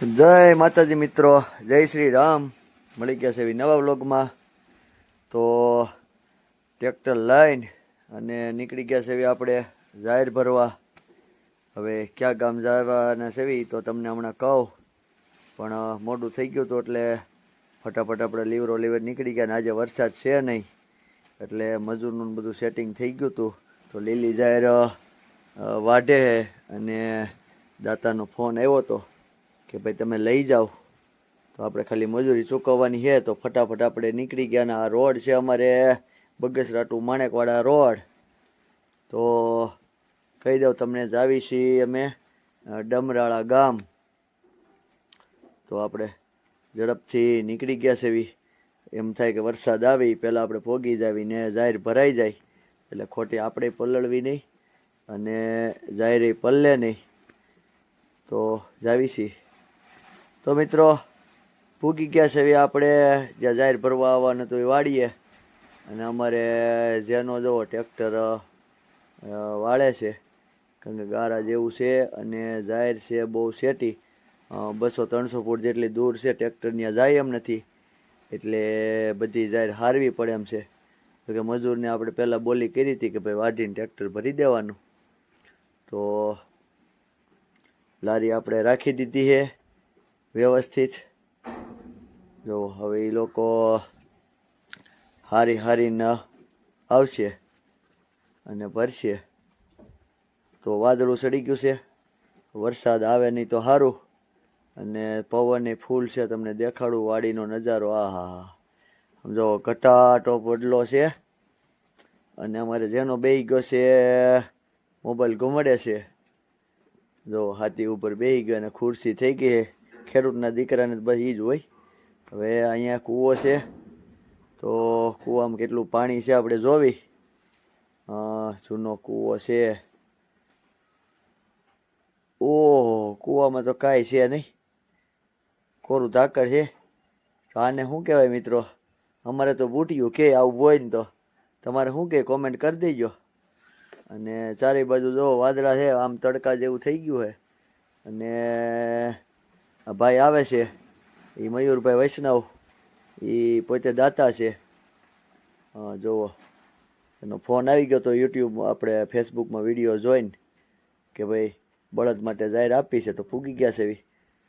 જય માતાજી મિત્રો, જય શ્રી રામ. મળી ગયા છે એવી નવા વ્લોગમાં. તો ટ્રેક્ટર લઈને અને નીકળી ગયા છે એવી આપણે જાહેર ભરવા. હવે ક્યાં ગામ જવાના સેવી તો તમને હમણાં કહું. પણ મોડું થઈ ગયું હતું એટલે ફટાફટ આપણે લીવરો લીવર નીકળી ગયા ને આજે વરસાદ છે નહીં. એટલે મજૂરનું બધું સેટિંગ થઈ ગયું હતું. તો લીલી જાહેર વાઢે અને દાતાનો ફોન આવ્યો હતો કે ભાઈ તમે લઈ જાઓ. તો આપણે ખાલી મજૂરી ચૂકવવાની છે, તો ફટાફટ આપણે નીકળી ગયા આ રોડ છે અમારે બગસરાટુ માણેકવાડા રોડ. તો કહી દઉં તમને જાવી છીએ અમે ડમરાળા ગામ. તો આપણે ઝડપથી નીકળી ગયા છે એવી. એમ થાય કે વરસાદ આવે પહેલાં આપણે પોગી જાવી ને જાહેર ભરાઈ જાય. એટલે ખોટી આપણે પલળવી નહીં અને જાહેર પલળે નહીં. તો જાવી છીએ. તો મિત્રો, ભૂગી ગયા છે એવી આપણે. જ્યાં જાહેર ભરવા આવવાનું તો એ વાળીએ અને અમારે જેનો જવો ટ્રેક્ટર વાળે છે. કારણ કે ગારા જેવું છે અને જાહેર છે બહુ સેટી બસો ત્રણસો ફૂટ જેટલી દૂર છે ટ્રેક્ટર, ત્યાં જાય એમ નથી. એટલે બધી જાહેર હારવી પડે એમ છે. કે મજૂરને આપણે પહેલાં બોલી કરી હતી કે ભાઈ વાઢીને ટ્રેક્ટર ભરી દેવાનું. તો લારી આપણે રાખી દીધી છે. વ્યવસ્થિત. જો હવે એ લોકો હારી હારીને આવશે અને ભરશે, તો વાદળું સડી ગયું છે. વરસાદ આવે નહીં તો સારું અને પવનની ફૂલ છે, તમને દેખાડું વાડીનો નજારો. આ હા હા સમજો ઘટાટો પડલો છે. અને અમારે જેનો બેહી ગયો છે, મોબાઈલ ઘુમડે છે. જો હાથી ઉપર બેહી ગયો અને ખુરશી થઈ ગઈ ખેડૂતના દીકરાને બસ એ જ હોય. હવે અહીંયા કૂવો છે. તો કૂવામાં કેટલું પાણી છે આપણે જોવી. જૂનો કૂવો છે. ઓહો, કૂવામાં તો કાંઈ છે નહીં. કોરું ધાકડ છે. તો આને શું કહેવાય મિત્રો? અમારે તો બૂટ્યું કે આવું હોય ને તો તમારે શું કે કોમેન્ટ કરી દેજો. અને ચારે બાજુ જો વાદળા છે, આમ તડકા જેવું થઈ ગયું છે. અને ભાઈ આવે છે એ મયુરભાઈ વૈષ્ણવ એ પોતે દાતા છે. હા જુઓ એનો ફોન આવી ગયો તો યુટ્યુબ આપણે ફેસબુકમાં વીડિયો જોઈને કે ભાઈ બળદ માટે જાહેર આપી છે તો ફૂગી ગયા છે એવી.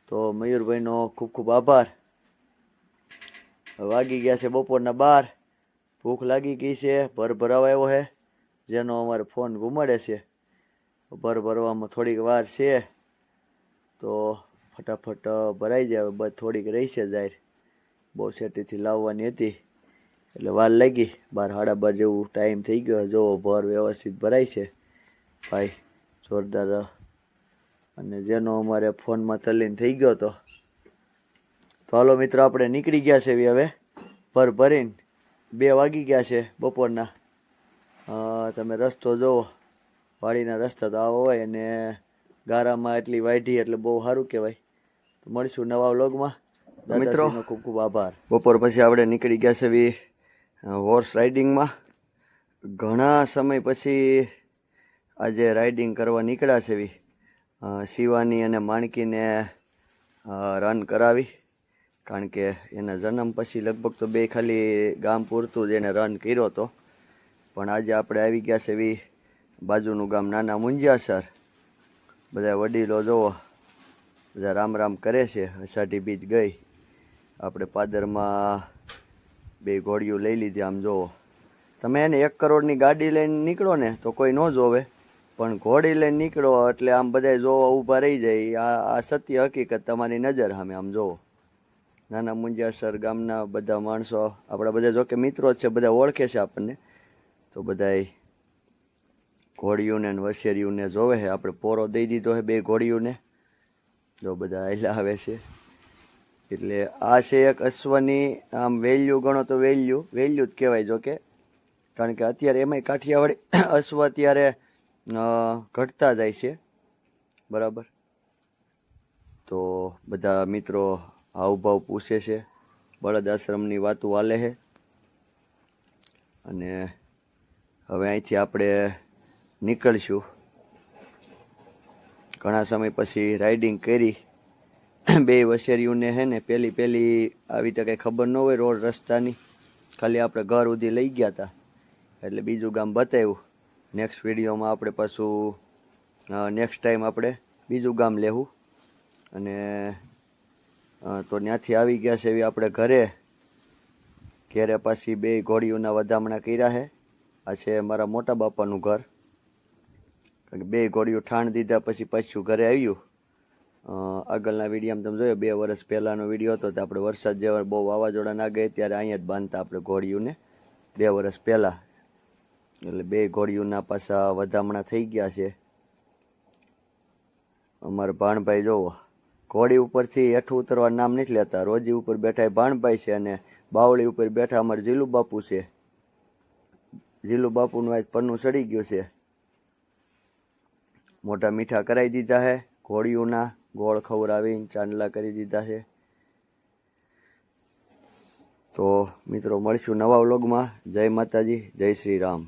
તો મયુરભાઈનો ખૂબ ખૂબ આભાર. વાગી ગયા છે બપોરના બાર. ભૂખ લાગી ગઈ છે, ભર ભરાવા આવ્યો છે જેનો અમારે ફોન ગુમાડે છે. ભર ભરવામાં થોડીક વાર છે. તો ફટાફટ ભરાઈ જાય. થોડીક રહી છે જાહેર. બહુ સેટીથી લાવવાની હતી. એટલે વાર લાગી. બાર સાડા બાર જેવું ટાઈમ થઈ ગયો. જો ભર વ્યવસ્થિત ભરાય છે. ભાઈ, જોરદાર અને જેનો અમારે ફોનમાં તલ્લીન થઈ ગયો હતો તો હાલો મિત્રો, આપણે નીકળી ગયા છે હવે. ભર ભરીને બે વાગી ગયા છે બપોરના. તમે રસ્તો જુઓ. વાડીના રસ્તા તો આવો હોય અને ગારામાં એટલી વાઢી એટલે બહુ સારું કહેવાય. તો મળીશું નવા વ્લોગમાં. મિત્રો ખૂબ ખૂબ આભાર. બપોર પછી આપણે નીકળી ગયા છે બી હોર્સ રાઇડિંગમાં ઘણા સમય પછી આજે રાઇડિંગ કરવા નીકળ્યા છે બી શિવાની અને માણકીને રન કરાવી. કારણ કે એના જન્મ પછી લગભગ તો બે ખાલી ગામ પૂરતું જ એને રન કર્યો હતો પણ આજે આપણે આવી ગયા છે એવી બાજુનું ગામ નાના મુંજિયાસર બધા વડીલો જુઓ બધા રામ રામ કરે છે, અષાઢી બીજ ગઈ. આપણે પાદરમાં બે ઘોડીઓ લઈ લીધી, આમ જુઓ તમે એને એક કરોડની ગાડી લઈને નીકળો ને, તો કોઈ ન જોવે. પણ ઘોડી લઈને નીકળો એટલે આમ બધા જોવા ઊભા રહી જાય. આ આ સત્ય હકીકત તમારી નજર સામે, આમ જુઓ નાના મુંજાસર ગામના બધા માણસો, આપણા બધા જોકે મિત્રો છે, બધા ઓળખે છે આપણને. તો બધાય ઘોડીઓને ને વસેરીઓને જોવે છે. આપણે પોરો દઈ દીધો છે બે ઘોડીઓને. જો બધા આયલા આવે છે. એટલે આ છે એક અશ્વની, આમ વેલ્યુ ગણો તો વેલ્યુ વેલ્યુ જ કહેવાય જો કે. કારણ કે અત્યારે એમાંય કાઠિયાવાડી અશ્વ અત્યારે ઘટતા જાય છે. બરાબર? તો બધા મિત્રો હાવભાવ પૂછે છે. બળદ આશ્રમની વાતો હાલે છે. અને હવે અહીંથી આપણે નીકળશું. ઘણા સમય પછી રાઇડિંગ કરી. બે વસેરીઓને હે ને પેલી પેલી આવી તો કંઈ ખબર ન હોય રોડ રસ્તાની. ખાલી આપણે ઘર સુધી લઈ ગયા હતા એટલે બીજું ગામ બતાવ્યું. નેક્સ્ટ વિડીયોમાં આપણે પાછું નેક્સ્ટ ટાઈમ આપણે બીજું ગામ લેવું. અને તો ત્યાંથી આવી ગયા છે એવી આપણે ઘરે. ઘેરે પાછી બે ઘોડીઓના વધામણા કર્યા છે. આ છે મારા મોટા બાપાનું ઘર. બે ઘોડીઓ ઠાણ દીધા પછી પાછું ઘરે આવ્યું. આગળના વિડીયોમાં તમે જોયો, બે વર્ષ પહેલાંનો વીડિયો હતો, તો આપણે વરસાદ જેવા બહુ વાવાઝોડા ના ગઈ ત્યારે અહીંયા જ બાંધતા આપણે ઘોડીઓને, બે વર્ષ પહેલાં. એટલે બે ઘોડીઓના પાછા વધામણા થઈ ગયા છે. અમારા ભાણભાઈ જોવો, ઘોડી ઉપરથી હેઠું ઉતરવા નામ નથી લેતા, રોજી ઉપર બેઠા એ ભાણભાઈ છે અને બાવળી ઉપર બેઠા અમારે જીલુ બાપુ છે. જીલુ બાપુનું આજ પન્નું ચડી ગયું છે. મોટા મીઠા કરાવી દીધા છે ઘોડીઓના ગોળ ખવડાવીને ચાંદલા કરી દીધા છે તો મિત્રો મળીશું નવા વ્લોગમાં. જય માતાજી, જય શ્રી રામ.